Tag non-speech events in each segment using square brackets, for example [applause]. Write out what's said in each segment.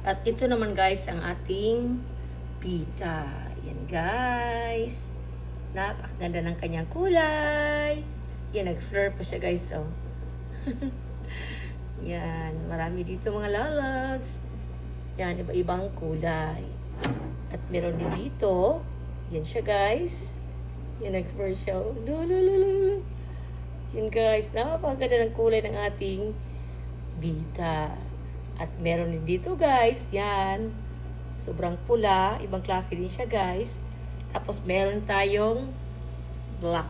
At ito naman guys ang ating pita. Yan guys. Napakaganda ng kanyang kulay. Yan, nag-flare pa siya guys. Oh. [laughs] Yan, marami dito mga lalas. Yan, iba-ibang kulay. At meron din dito. Yan siya guys. Yan, nag-flare siya. Oh. Lulululu. Yan guys, napakaganda ng kulay ng ating bita. At meron din dito guys, yan. Sobrang pula, ibang klase din siya guys. Tapos meron tayong black.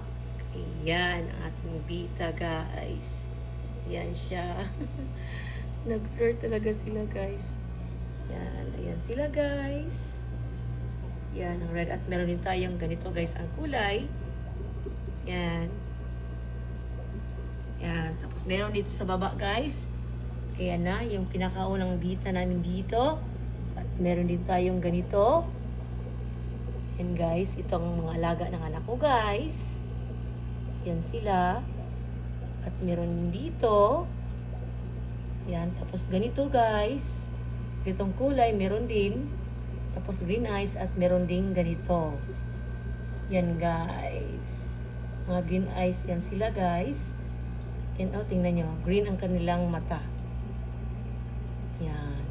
Ayan, ang ating bita guys. Yan siya. [laughs] Nag-flirt talaga sila guys. Yan, ayan sila guys. Yan, ang red. At meron din tayong ganito guys, ang kulay. Yan. Yan. Tapos meron dito sa baba guys. Ayan na, yung pinakaunang bita namin dito. At meron din tayong ganito. Yan guys, itong mga alaga ng anak ko guys. Yan sila. At meron din dito. Yan, tapos ganito guys. Ganitong kulay, meron din. Tapos green eyes at meron din ganito. Yan guys. Mga green eyes yan sila guys. Yan oh, tingnan nyo. Green ang kanilang mata. Yan.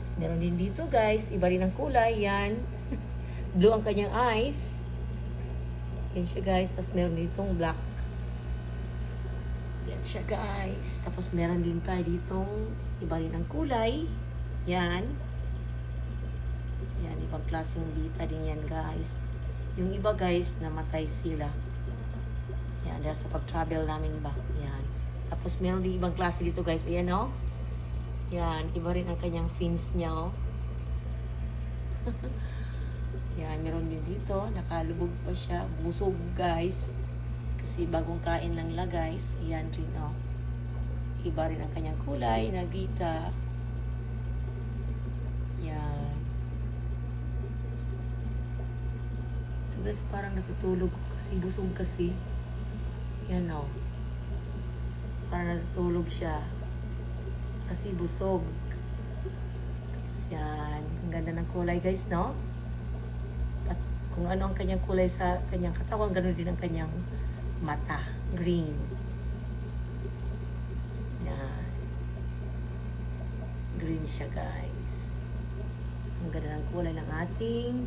Tapos meron din dito guys. Iba rin ang kulay. Yan. [laughs] Blue ang kanyang eyes. Yan siya guys. Tapos meron ditong black. Yan siya guys. Tapos meron din tayo ditong iba rin ang kulay. Yan. Yan. Ibang klaseng bita din yan guys. Yung iba guys, namatay sila. Yan. Dahil sa pag-travel namin ba. Yan. Tapos meron din ibang klase dito guys. Ayan o. Oh. Yan. Iba rin ang kanyang fins niya. Oh. [laughs] Yan, meron din dito. Nakalubog pa siya. Busog, guys. Kasi bagong kain lang la, guys. Yan rin, oh. Iba rin ang kanyang kulay na bita. Yan. Ito, guys, parang natutulog kasi. Busog kasi. Yan, oh. Parang natutulog siya. Kasi busog. Yan. Ang ganda ng kulay, guys, no? kung ano ang kanyang kulay sa kanyang katawan, ganoon din ang kanyang mata. Green. Yan. Green siya, guys. Ang ganda ng kulay ng ating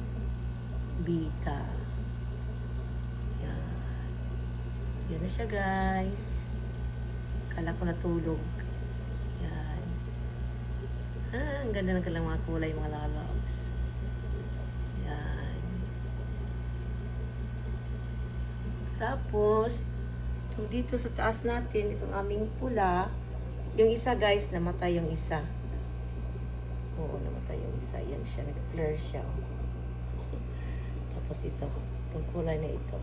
bita. Yan. Yan na siya, guys. Kala ko natulog. Ah, ang ganda ng kanilang mga kulay, mga lalaws. Yan. Tapos, itong dito sa taas natin, itong aming pula, yung isa guys, namatay yung isa. Oo, namatay yung isa. Yan siya, nag-flare siya. [laughs] Tapos ito, itong kulay na ito.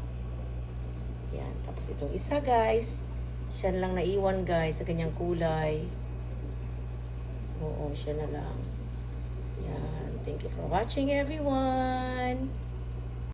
Yan, tapos itong isa guys, siya lang naiwan guys sa kanyang kulay. Oo, siya na lang. Yan, thank you for watching everyone.